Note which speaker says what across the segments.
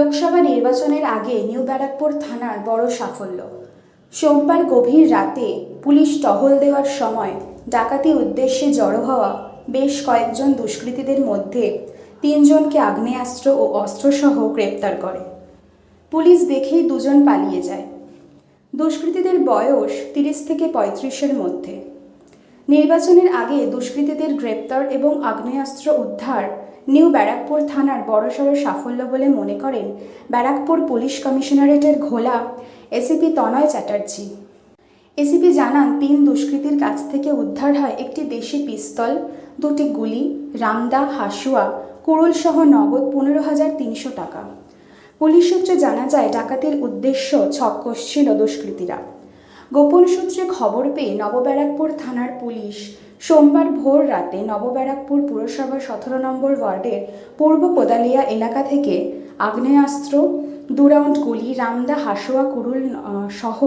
Speaker 1: লোকসভা নির্বাচনের আগে নিউ ব্যারাকপুর থানার বড় সাফল্য। সোমবার গভীর রাতে পুলিশ টহল দেওয়ার সময় ডাকাতি উদ্দেশ্যে জড়ো হওয়া বেশ কয়েকজন দুষ্কৃতীদের মধ্যে তিনজনকে আগ্নেয়াস্ত্র ও অস্ত্রসহ গ্রেপ্তার করে। পুলিশ দেখেই দুজন পালিয়ে যায়। দুষ্কৃতীদের বয়স তিরিশ থেকে পঁয়ত্রিশের মধ্যে। নির্বাচনের আগে দুষ্কৃতীদের গ্রেপ্তার এবং আগ্নেয়াস্ত্র উদ্ধার নিউ ব্যারাকপুর থানার বড়সড় সাফল্য বলে মনে করেন ব্যারাকপুর পুলিশ কমিশনারেটের ঘোলা এসিপি তনয় চ্যাটার্জি। এসিপি জানান, তিন দুষ্কৃতীর কাছ থেকে উদ্ধার হয় একটি দেশি পিস্তল, দুটি গুলি, রামদা, হাসুয়া, কুড়ুল সহ নগদ পনেরো হাজার তিনশো টাকা। পুলিশ সূত্রে জানা যায়, ডাকাতির উদ্দেশ্য ছক কষছিল দুষ্কৃতীরা। গোপন সূত্রে খবর পেয়ে নবব্যারাকপুর থানার পুলিশ সোমবার ভোর রাতে নবব্যারাকপুর পুরসভা সতেরো নম্বর ওয়ার্ডের পূর্ব কোদালিয়া এলাকা থেকে আগ্নেয়াস্ত্র দু রাউন্ড গুলি, রামদা, হাসোয়া, কুরুল সহ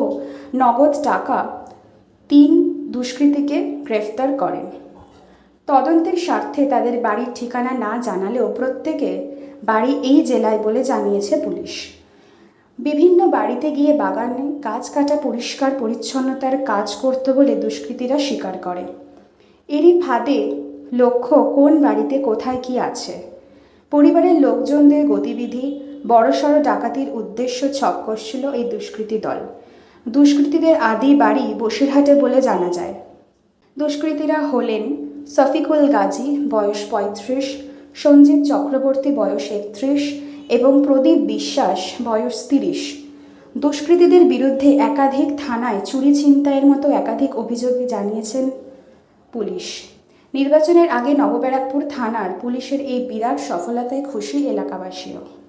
Speaker 1: নগদ টাকা তিন দুষ্কৃতীকে গ্রেফতার করেন। তদন্তের স্বার্থে তাদের বাড়ির ঠিকানা না জানালেও প্রত্যেকে বাড়ি এই জেলায় বলে জানিয়েছে পুলিশ। বিভিন্ন বাড়িতে গিয়ে বাগানে গাছ কাটা পরিষ্কার পরিচ্ছন্নতার কাজ করতে বলে দুষ্কৃতীরা স্বীকার করে। এরই ফাঁদে লক্ষ্য কোন বাড়িতে কোথায় কি আছে। পরিবারের লোকজনদের গতিবিধি, বড়সড় ডাকাতির উদ্দেশ্য ছক কষছিল এই দুষ্কৃতী দল। দুষ্কৃতীদের আদি বাড়ি বসিরহাটে বলে জানা যায়। দুষ্কৃতীরা হলেন সফিকুল গাজী, বয়স পঁয়ত্রিশ, সঞ্জীব চক্রবর্তী, বয়স একত্রিশ এবং প্রদীপ বিশ্বাস, বয়স তিরিশ। দুষ্কৃতীদের বিরুদ্ধে একাধিক থানায় চুরি ছিনতাইয়ের মতো একাধিক অভিযোগ জানিয়েছেন পুলিশ। নির্বাচনের আগে নবব্যারাকপুর থানার পুলিশের এই বিরাট সফলতায় খুশি এলাকাবাসীও।